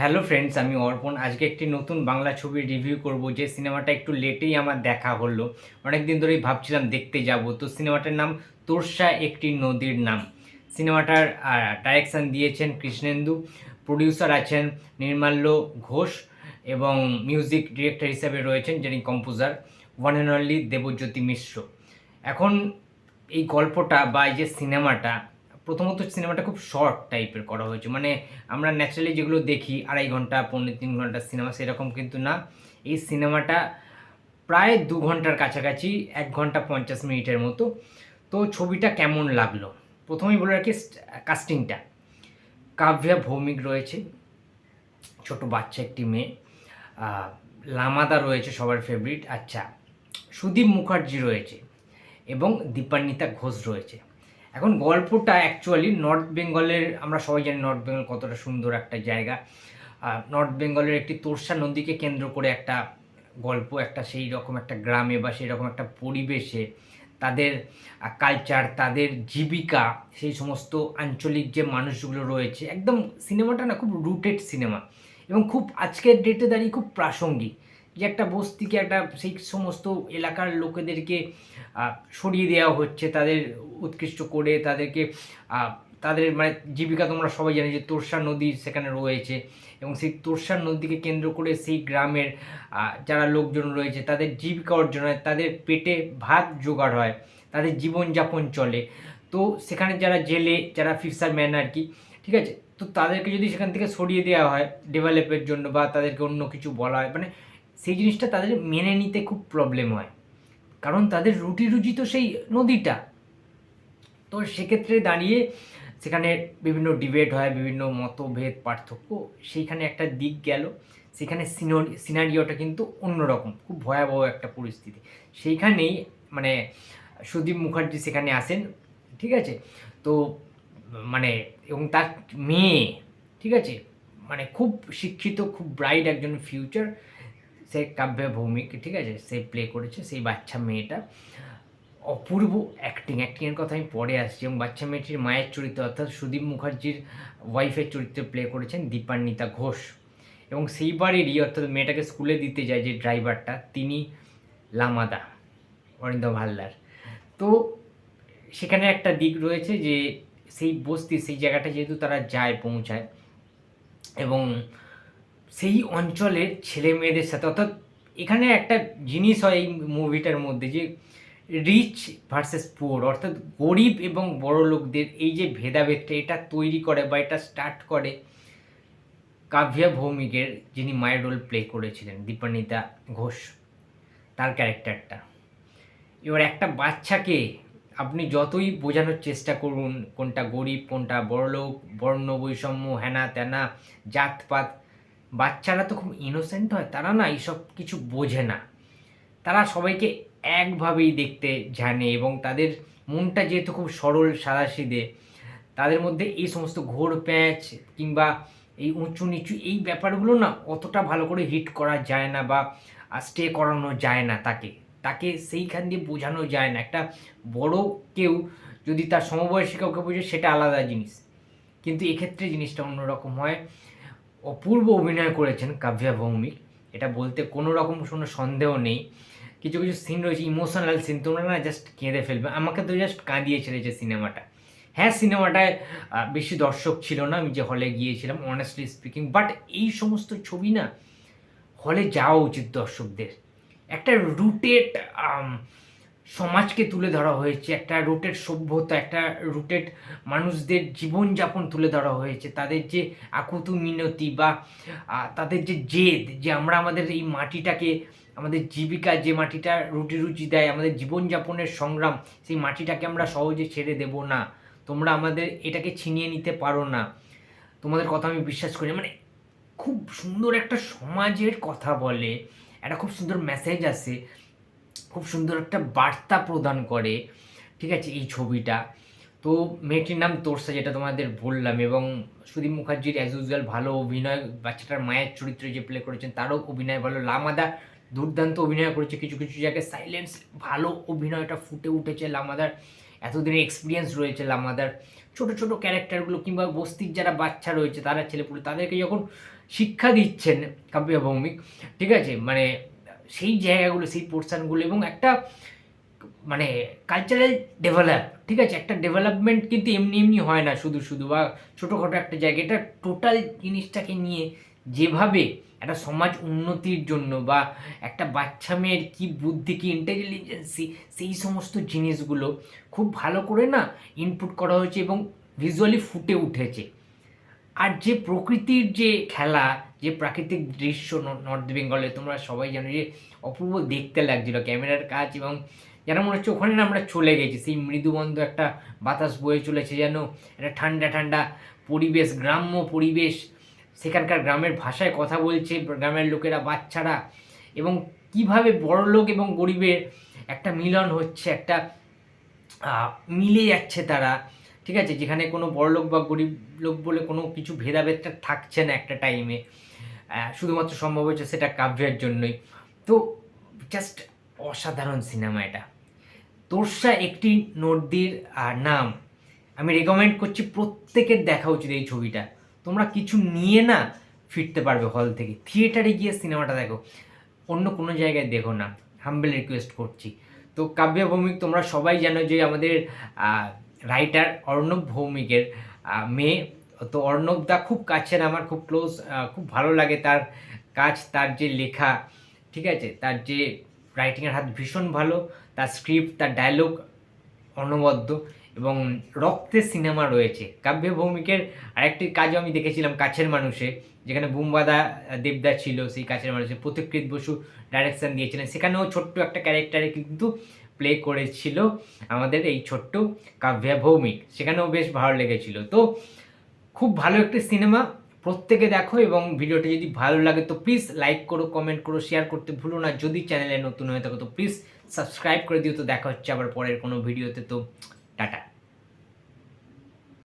Hello friends, আমি অর্পণ। আজকে একটি নতুন বাংলা ছবি রিভিউ করব, যে সিনেমাটা একটু লেটেই আমার দেখা হলো। অনেক দিন ধরেই ভাবছিলাম দেখতে যাব, তো সিনেমাটার নাম তোরসা একটি নদীর নাম। সিনেমাটার ডাইরেকশান দিয়েছেন কৃষ্ণেন্দু প্রডিউসার আছেন নির্মাল্য ঘোষ এবং মিউজিক ডিরেক্টর হিসেবে রয়েছেন যিনি composer one and only Debojyoti Mishra. এখন এই গল্পটা বা এই যে সিনেমাটা প্রথমত সিনেমাটা খুব শর্ট টাইপের করা হয়েছে। মানে আমরা ন্যাচারালি যেগুলো দেখি, আড়াই ঘণ্টা, পৌনে তিন ঘণ্টার সিনেমা সেরকম কিন্তু না। এই সিনেমাটা প্রায় দু ঘণ্টার কাছাকাছি, এক ঘণ্টা পঞ্চাশ মিনিটের মতো। তো ছবিটা কেমন লাগল? প্রথমেই বলে রাখি কাস্টিংটা কাব্যা ভৌমিক রয়েছে, ছোট বাচ্চা একটি মেয়ে। লামাদা রয়েছে সবার ফেভারিট আচ্ছা সুদীপ মুখার্জি রয়েছে এবং দীপান্বিতা ঘোষ রয়েছে। এখন গল্পটা অ্যাকচুয়ালি নর্থ বেঙ্গলের আমরা সবাই জানি নর্থ বেঙ্গল কতটা সুন্দর একটা জায়গা। নর্থ বেঙ্গলের একটি তোরসা নদীকে কেন্দ্র করে একটা গল্প, একটা সেই রকম একটা গ্রামে বা সেই রকম একটা পরিবেশে তাদের কালচার তাদের জীবিকা, সেই সমস্ত আঞ্চলিক যে মানুষগুলো রয়েছে, একদম সিনেমাটা না, খুব রুটেড সিনেমা এবং খুব আজকের ডেটে দাঁড়িয়ে খুব প্রাসঙ্গিক। যে একটা বস্তিকে, একটা সেই সমস্ত এলাকার লোকেদেরকে সরিয়ে দেওয়া হচ্ছে, তাদের উৎকৃষ্ট করে, তাদেরকে তাদের মানে জীবিকা তোমরা সবাই জানো যে তোরসা নদী সেখানে রয়েছে এবং সেই তোরসা নদীকে কেন্দ্র করে সেই গ্রামের যারা লোকজন রয়েছে, তাদের জীবিকা অর্জন হয়, তাদের পেটে ভাত জোগাড় হয়, তাদের জীবনযাপন চলে। তো সেখানে যারা জেলে, যারা ফিশারম্যান আর কি, ঠিক আছে? তো তাদেরকে যদি সেখান থেকে সরিয়ে দেওয়া হয় ডেভেলপের জন্য বা তাদেরকে অন্য কিছু বলা হয় মানে সেই জিনিসটা তাদের মেনে নিতে খুব প্রবলেম হয়। কারণ তাদের রুটি রুজি তো সেই নদীটা। তো সেক্ষেত্রে দাঁড়িয়ে সেখানে বিভিন্ন ডিবেট হয়, বিভিন্ন মতভেদ, পার্থক্য, সেইখানে একটা দিক গেল। সেখানে সিনারিওটা কিন্তু অন্যরকম, খুব ভয়াবহ একটা পরিস্থিতি। সেইখানেই মানে সুদীপ মুখার্জি সেখানে আসেন, ঠিক আছে? তো মানে এবং তার মেয়ে, ঠিক আছে? মানে খুব শিক্ষিত, খুব ব্রাইট একজন ফিউচার সে কাব্য ভৌমিক, ঠিক আছে? সে প্লে করেছে সেই বাচ্চা মেয়েটা। অপূর্ব অ্যাক্টিং অ্যাক্টিংয়ের কথা আমি পরে আসছি। এবং বাচ্চা মেয়েটির মায়ের চরিত্র, অর্থাৎ সুদীপ মুখার্জির ওয়াইফের চরিত্রে প্লে করেছেন দীপান্বিতা ঘোষ। এবং সেইবারেরই, অর্থাৎ মেয়েটাকে স্কুলে দিতে যায় যে ড্রাইভারটা তিনি লামাদা অরিন্দম হালদার তো সেখানে একটা দিক রয়েছে যে, সেই বস্তি, সেই জায়গাটা যেহেতু তারা যায়, পৌঁছায়। এবং সেই অঞ্চলের ছেলে মেয়েদের সাথে, অর্থাৎ এখানে একটা জিনিস হয় এই মুভিটার মধ্যে যে রিচ ভার্সেস পুয়ার অর্থাৎ গরিব এবং বড় লোকদের এই যে ভেদাভেদটা এটা তৈরি করে বা এটা স্টার্ট করে কাভ্যা ভৌমিকের, যিনি মায়ের রোল প্লে করেছিলেন দীপান্বিতা ঘোষ, তার ক্যারেক্টারটা এবার একটা বাচ্চাকে আপনি যতই বোঝানোর চেষ্টা করুন, কোনটা গরিব, কোনটা বড়লোক বর্ণ বৈষম্য হ্যানা ত্যানা জাতপাত বাচ্চারা তো খুব ইনোসেন্ট হয়, তারা না এইসব কিছু বোঝে না। তারা সবাইকে একভাবেই দেখতে জানে এবং তাদের মনটা যেহেতু খুব সরল, সাদাসিদে, তাদের মধ্যে এই সমস্ত ঘোর প্যাঁচ কিংবা এই উঁচু নিচু এই ব্যাপারগুলো না অতটা ভালো করে হিট করা যায় না বা স্টে করানো যায় না তাকে। তাকে সেইখান দিয়ে বোঝানো যায় না। একটা বড় কেউ যদি তার সমবয়সী কাউকে বোঝে সেটা আলাদা জিনিস। কিন্তু এক্ষেত্রে জিনিসটা অন্যরকম হয়। অপূর্ব অভিনয় করেছেন কাব্যা ভৌমিক। এটা বলতে কোনো রকম কোনো সন্দেহ নেই। কিছু কিছু সিন রয়েছে ইমোশনাল সিন তোমরা না জাস্ট কেঁদে ফেলবে। আমাকে তো জাস্ট কাঁদিয়ে ছেড়েছে সিনেমাটা। হ্যাঁ সিনেমাটায় বেশি দর্শক ছিল না, আমি যে হলে গিয়েছিলাম অনেস্টলি স্পিকিং বাট এই সমস্ত ছবি না হলে যাওয়া উচিত দর্শকদের। একটা রুটেড সমাজকে তুলে ধরা হয়েছে, একটা রুটেড সভ্যতা, একটা রুটেড মানুষদের জীবনযাপন তুলে ধরা হয়েছে। তাদের যে আকুতু মিনতি বা তাদের যে জেদ, যে আমরা আমাদের এই মাটিটাকে, আমাদের জীবিকা যে মাটিটা রুটি রুচি দেয়, আমাদের জীবনযাপনের সংগ্রাম, সেই মাটিটাকে আমরা সহজে ছেড়ে দেব না। তোমরা আমাদের এটাকে ছিনিয়ে নিতে পারো না। তোমাদের কথা আমি বিশ্বাস করি। মানে খুব সুন্দর একটা সমাজের কথা বলে, একটা খুব সুন্দর মেসেজ আসে। খুব সুন্দর একটা বার্তা প্রদান করে, ঠিক আছে, এই ছবিটা। তো মেয়েটির নাম তোরসা, যেটা তোমাদের বললাম, এবং সুদীপ মুখার্জির অ্যাজ ইউজুয়াল ভালো অভিনয়, বাচ্চাটার মায়ের চরিত্রে যে প্লে করেছেন, তারও অভিনয় ভালো। লামাদা দুর্দান্ত অভিনয় করেছে কিছু কিছু জায়গায়। সাইলেন্স ভালো অভিনয়টা ফুটে উঠেছে লামাদার। এতদিনের এক্সপিরিয়েন্স রয়েছে লামাদার। ছোট ছোট ক্যারেক্টারগুলো কিংবা বস্তির যারা বাচ্চা রয়েছে, তারা ছেলেপুলে, তাদেরকে যখন শিক্ষা দিচ্ছেন কাব্য ভৌমিক ঠিক আছে মানে সেই জায়গাগুলো, সেই পোর্শনগুলো এবং একটা মানে কালচারাল ডেভেলপ ঠিক আছে? একটা ডেভেলপমেন্ট কিন্তু এমনি এমনি হয় না শুধু শুধু বা ছোটোখাটো একটা জায়গা এটা টোটাল জিনিসটাকে নিয়ে যেভাবে একটা সমাজ উন্নতির জন্য বা একটা বাচ্চা মেয়ের কী বুদ্ধি, কী ইন্টেলিজেন্সি সেই সমস্ত জিনিসগুলো খুব ভালো করে না ইনপুট করা হয়েছে এবং ভিজুয়ালি ফুটে উঠেছে। আর যে প্রকৃতির যে খেলা যে প্রাকৃতিক দৃশ্য নর্থ বেঙ্গলে তোমরা সবাই জানো যে অপূর্ব দেখতে লাগছিল। ক্যামেরার কাজ এবং যেন মনে হচ্ছে ওখানে আমরা চলে গেছি। সেই মৃদুবন্ধ একটা বাতাস বয়ে চলেছে যেন, একটা ঠান্ডা ঠান্ডা পরিবেশ, গ্রাম্য পরিবেশ। সেখানকার গ্রামের ভাষায় কথা বলছে গ্রামের লোকেরা, বাচ্চারা। এবং কীভাবে বড় লোক এবং গরিবের একটা মিলন হচ্ছে, একটা মিলে যাচ্ছে তারা। ঠিক আছে? যেখানে কোনো বড় লোক বা গরিব লোক বলে কোনো কিছু ভেদাভেদটা থাকছে না একটা টাইমে শুধুমাত্র সম্ভব হয়েছে সেটা কাব্যের জন্যই। তো জাস্ট অসাধারণ সিনেমা এটা। তোরসা একটি নদীর নাম। আমি রেকমেন্ড করছি প্রত্যেকের দেখা উচিত এই ছবিটা। তোমরা কিছু নিয়ে না ফিরতে পারবে হল থেকে। থিয়েটারে গিয়ে সিনেমাটা দেখো। অন্য কোনো জায়গায় দেখো না। হাম্বেল রিকোয়েস্ট করছি। তো কাব্য ভৌমিক, তোমরা সবাই জানো যে আমাদের রাইটার অর্ণব ভৌমিকের মেয়ে তো অর্ণব দা খুব কাছের, আমার খুব ক্লোজ খুব ভালো লাগে তার কাজ, তার যে লেখা, ঠিক আছে? তার যে রাইটিংয়ের হাত ভীষণ ভালো, তার স্ক্রিপ্ট তার ডায়লগ অনবদ্য এবং রক্তের সিনেমা রয়েছে। কাব্য ভৌমিকের আরেকটি কাজও আমি দেখেছিলাম, কাছের মানুষে, যেখানে বুম্বাদা দেবদা ছিল, সেই কাছের মানুষে প্রতিকৃত বসু ডাইরেকশন দিয়েছিলেন। সেখানেও ছোট্ট একটা ক্যারেক্টারে কিন্তু প্লে করেছিল আমাদের এই ছোট্ট কাব্যা ভৌমিক। সেখানেও বেশ ভালো লেগেছিল। তো খুব ভালো একটি সিনেমা, প্রত্যেকে দেখো এবং ভিডিওটি যদি ভালো লাগে তো প্লিজ লাইক করো কমেন্ট করো শেয়ার করতে ভুলো না। যদি চ্যানেলে নতুন হয়ে থাকো তো প্লিজ সাবস্ক্রাইব করে দিও। তো দেখা হচ্ছে আবার পরের কোনো ভিডিওতে তো টাটা।